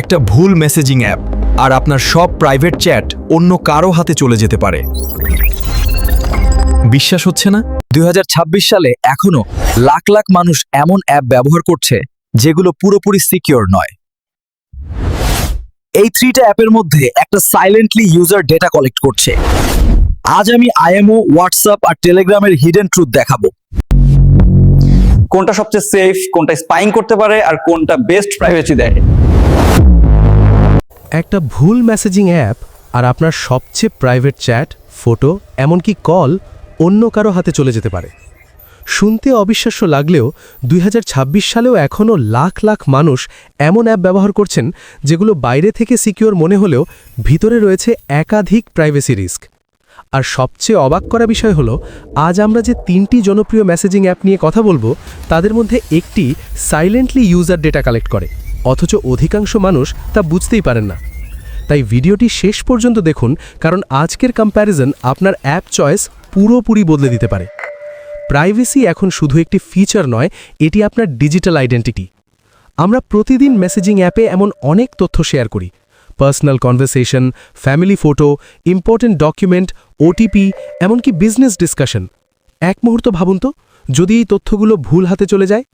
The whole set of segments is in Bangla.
একটা ভুল মেসেজিং অ্যাপ আর আপনার সব প্রাইভেট চ্যাট অন্য কারও হাতে চলে যেতে পারে। বিশ্বাস হচ্ছে না? দুই হাজার ছাব্বিশ সালে এখনও লাখ লাখ মানুষ এমন অ্যাপ ব্যবহার করছে, যেগুলো পুরোপুরি সিকিউর নয়। এই থ্রিটা অ্যাপের মধ্যে একটা সাইলেন্টলি ইউজার ডেটা কালেক্ট করছে। আজ আমি আইএমও হোয়াটসঅ্যাপ আর টেলিগ্রামের হিডেন ট্রুথ দেখাবো। কোনটা সবচেয়ে সেফ কোনটা স্পাইং করতে পারে, আর কোনটা বেস্ট প্রাইভেসি দেয়। একটা ভুল মেসেজিং অ্যাপ আর আপনার সবচেয়ে প্রাইভেট চ্যাট ফটো এমনকি কল অন্য কারও হাতে চলে যেতে পারে। শুনতে অবিশ্বাস্য লাগলেও দুই হাজার ছাব্বিশ সালেও এখনও লাখ লাখ মানুষ এমন অ্যাপ ব্যবহার করছেন যেগুলো বাইরে থেকে সিকিউর মনে হলেও ভিতরে রয়েছে একাধিক প্রাইভেসি রিস্ক আর সবচেয়ে অবাক করা বিষয় হলো, আজ আমরা যে তিনটি জনপ্রিয় মেসেজিং অ্যাপ নিয়ে কথা বলব, তাদের মধ্যে একটি সাইলেন্টলি ইউজার ডেটা কালেক্ট করে, অথচ অধিকাংশ মানুষ তা বুঝতেই পারেন না। তাই ভিডিওটি শেষ পর্যন্ত দেখুন, কারণ আজকের কম্প্যারিজন আপনার অ্যাপ চয়েস পুরোপুরি বদলে দিতে পারে। প্রাইভেসি এখন শুধু একটি ফিচার নয়, এটি আপনার ডিজিটাল আইডেন্টিটি আমরা প্রতিদিন মেসেজিং অ্যাপে এমন অনেক তথ্য শেয়ার করি personal conversation family photo important document OTP এমনকি বিজনেস ডিসকাশন এক মুহূর্ত ভাবুন তো, যদি এই তথ্যগুলো ভুল হাতে চলে যায়?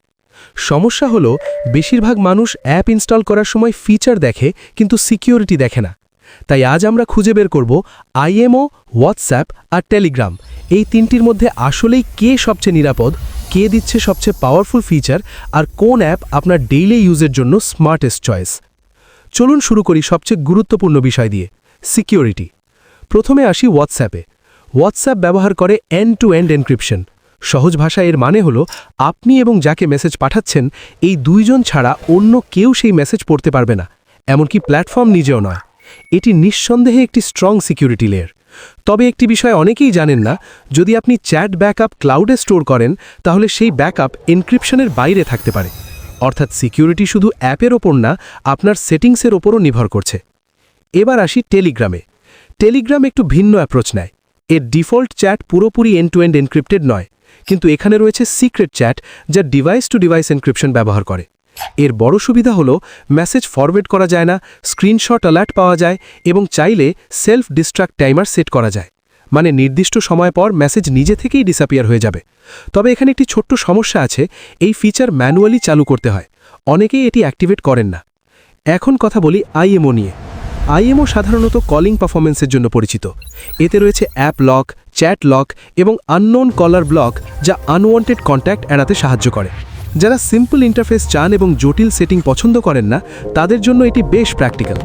সমস্যা হলো, বেশিরভাগ মানুষ অ্যাপ ইনস্টল করার সময় ফিচার দেখে, কিন্তু সিকিউরিটি দেখে না। তাই আজ আমরা খুঁজে বের করব আইএমও হোয়াটসঅ্যাপ আর টেলিগ্রাম এই তিনটির মধ্যে আসলেই কে সবচেয়ে নিরাপদ, কে দিচ্ছে সবচেয়ে পাওয়ারফুল ফিচার আর কোন অ্যাপ আপনার ডেইলি ইউজের জন্য স্মার্টেস্ট চয়েস চলুন শুরু করি সবচেয়ে গুরুত্বপূর্ণ বিষয় দিয়ে সিকিউরিটি প্রথমে আসি হোয়াটসঅ্যাপে হোয়াটসঅ্যাপ ব্যবহার করে এন্ড টু এন্ড এনক্রিপশন সহজ ভাষায় এর মানে হলো, আপনি এবং যাকে মেসেজ পাঠাচ্ছেন, এই দুইজন ছাড়া অন্য কেউ সেই মেসেজ পড়তে পারবে না। এমনকি প্ল্যাটফর্ম নিজেও নয়। এটি নিঃসন্দেহে একটি স্ট্রং সিকিউরিটি লেয়ার তবে একটি বিষয় অনেকেই জানেন না, যদি আপনি চ্যাট ব্যাকআপ ক্লাউডে স্টোর করেন, তাহলে সেই ব্যাকআপ এনক্রিপশনের বাইরে থাকতে পারে। অর্থাৎ সিকিউরিটি শুধু অ্যাপের ওপর না, আপনার সেটিংসের ওপরও নির্ভর করছে। এবার আসি টেলিগ্রামে। টেলিগ্রাম একটু ভিন্ন অ্যাপ্রোচ নেয়। এর ডিফল্ট চ্যাট পুরোপুরি এন্ড টু এন্ড এনক্রিপ্টেড নয়, কিন্তু এখানে রয়েছে সিক্রেট চ্যাট যা ডিভাইস টু ডিভাইস এনক্রিপশন ব্যবহার করে। এর বড় সুবিধা হলো মেসেজ ফরওয়ার্ড করা যায় না স্ক্রিনশট অ্যালার্ট পাওয়া যায় এবং চাইলে সেলফ ডিস্ট্রাক্ট টাইমার সেট করা যায়। মানে নির্দিষ্ট সময় পর মেসেজ নিজে থেকেই ডিসাপিয়ার হয়ে যাবে। তবে এখানে একটি ছোট্ট সমস্যা আছে, এই ফিচার ম্যানুয়ালি চালু করতে হয়। অনেকেই এটি অ্যাক্টিভেট করেন না। এখন কথা বলি আইএমও নিয়ে। আইএমও সাধারণত কলিং পারফরমেন্সের জন্য পরিচিত। এতে রয়েছে অ্যাপ লক চ্যাট লক এবং আননোন কলার ব্লক যা আনওয়ান্টেড কন্ট্যাক্ট এড়াতে সাহায্য করে। যারা সিম্পল ইন্টারফেস চান এবং জটিল সেটিং পছন্দ করেন না, তাদের জন্য এটি বেশ প্র্যাকটিক্যাল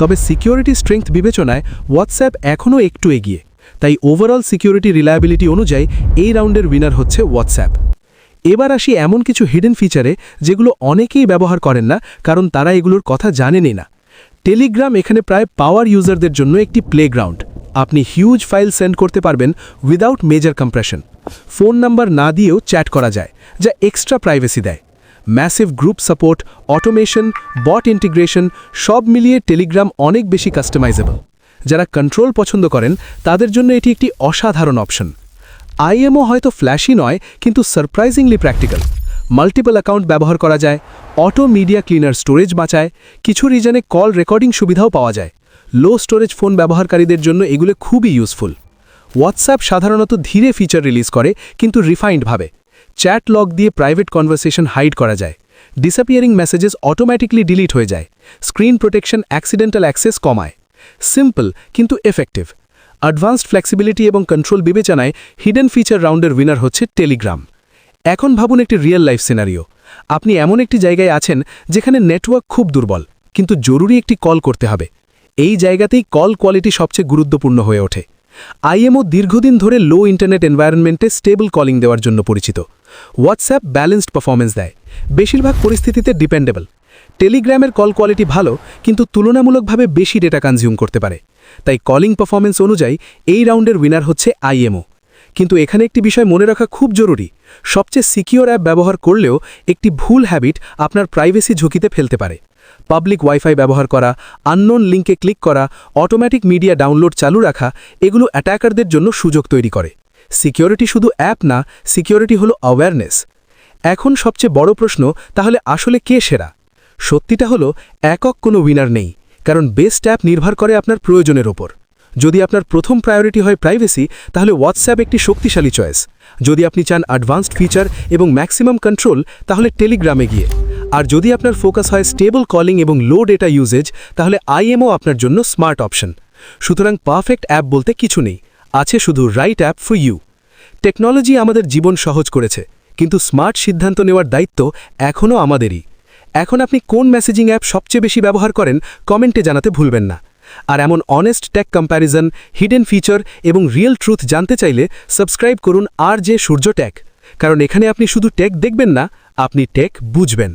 তবে সিকিউরিটি স্ট্রেংথ বিবেচনায় হোয়াটসঅ্যাপ এখনও একটু এগিয়ে। তাই ওভারঅল সিকিউরিটি রিলায়াবিলিটি অনুযায়ী এই রাউন্ডের উইনার হচ্ছে হোয়াটসঅ্যাপ এবার আসি এমন কিছু হিডেন ফিচারে যেগুলো অনেকেই ব্যবহার করেন না, কারণ তারা এগুলোর কথা জানেনই না। টেলিগ্রাম এখানে প্রায় পাওয়ার ইউজারদের জন্য একটি প্লেগ্রাউন্ড আপনি হিউজ ফাইল সেন্ড করতে পারবেন without major compression phone number না দিয়েও চ্যাট করা যায়, যা এক্সট্রা প্রাইভেসি দেয়। Massive group support automation bot integration সব মিলিয়ে টেলিগ্রাম অনেক বেশি কাস্টমাইজেবল যারা কন্ট্রোল পছন্দ করেন, তাদের জন্য এটি একটি অসাধারণ অপশন আইএমও হয়তো ফ্ল্যাশি নয়, কিন্তু সারপ্রাইজিংলি প্র্যাকটিক্যাল মাল্টিপল অ্যাকাউন্ট ব্যবহার করা যায় অটো মিডিয়া ক্লিনার স্টোরেজ বাঁচায়, কিছু রিজনে কল রেকর্ডিং সুবিধাও পাওয়া যায়। লো স্টোরেজ ফোন ব্যবহারকারীদের জন্য এগুলো খুবই ইউজফুল হোয়াটসঅ্যাপ সাধারণত ধীরে ফিচার রিলিজ করে, কিন্তু রিফাইন্ডভাবে চ্যাট লগ দিয়ে প্রাইভেট কনভারসেশন হাইড করা যায়। ডিসঅ্যাপিয়ারিং মেসেজেস অটোম্যাটিকলি ডিলিট হয়ে যায়। স্ক্রিন প্রোটেকশন অ্যাক্সিডেন্টাল অ্যাক্সেস কমায়। সিম্পল কিন্তু এফেক্টিভ অ্যাডভান্সড ফ্লেক্সিবিলিটি এবং কন্ট্রোল বিবেচনায় হিডেন ফিচার রাউন্ডের উইনার হচ্ছে টেলিগ্রাম এখন ভাবুন একটি রিয়েল লাইফ সিনারিও আপনি এমন একটি জায়গায় আছেন যেখানে নেটওয়ার্ক খুব দুর্বল, কিন্তু জরুরি একটি কল করতে হবে। এই জায়গাতেই কল কোয়ালিটি সবচেয়ে গুরুত্বপূর্ণ হয়ে ওঠে। আইএমও দীর্ঘদিন ধরে লো ইন্টারনেট এনভায়রনমেন্টে স্টেবল কলিং দেওয়ার জন্য পরিচিত। হোয়াটসঅ্যাপ ব্যালেন্সড পারফরমেন্স দেয়। বেশিরভাগ পরিস্থিতিতে ডিপেন্ডেবল টেলিগ্রামের কল কোয়ালিটি ভালো, কিন্তু তুলনামূলকভাবে বেশি ডেটা কনজিউম করতে পারে। তাই কলিং পারফরমেন্স অনুযায়ী এই রাউন্ডের উইনার হচ্ছে আইএমও কিন্তু এখানে একটি বিষয় মনে রাখা খুব জরুরি, সবচেয়ে সিকিওর অ্যাপ ব্যবহার করলেও একটি ভুল হ্যাবিট আপনার প্রাইভেসি ঝুঁকিতে ফেলতে পারে। পাবলিক ওয়াইফাই ব্যবহার করা আননোন লিঙ্কে ক্লিক করা অটোমেটিক মিডিয়া ডাউনলোড চালু রাখা, এগুলো অ্যাটাকারদের জন্য সুযোগ তৈরি করে। সিকিউরিটি শুধু অ্যাপ না সিকিউরিটি হলো অ্যাওয়ারনেস এখন সবচেয়ে বড় প্রশ্ন, তাহলে আসলে কে সেরা? সত্যিটা হলো, একক কোনো উইনার নেই, কারণ বেস্ট অ্যাপ নির্ভর করে আপনার প্রয়োজনের ওপর। যদি আপনার প্রথম প্রায়োরিটি হয় প্রাইভেসি তাহলে হোয়াটসঅ্যাপ একটি শক্তিশালী চয়েস যদি আপনি চান অ্যাডভান্সড ফিচার এবং ম্যাক্সিমাম কন্ট্রোল তাহলে টেলিগ্রামে গিয়ে। আর যদি আপনার ফোকাস হয় স্টেবল কলিং এবং লো ডেটা ইউজেজ তাহলে আইএমও আপনার জন্য স্মার্ট অপশন সুতরাং পারফেক্ট অ্যাপ বলতে কিছু নেই, আছে শুধু right app for you technology আমাদের জীবন সহজ করেছে, কিন্তু স্মার্ট সিদ্ধান্ত নেওয়ার দায়িত্ব এখনও আমাদেরই। এখন আপনি কোন মেসেজিং অ্যাপ সবচেয়ে বেশি ব্যবহার করেন, কমেন্টে জানাতে ভুলবেন না। আর এমন honest take comparison hidden feature এবং রিয়েল ট্রুথ জানতে চাইলে সাবস্ক্রাইব করুন আর যে সূর্য ট্যাক কারণ এখানে আপনি শুধু টেক দেখবেন না, আপনি টেক বুঝবেন।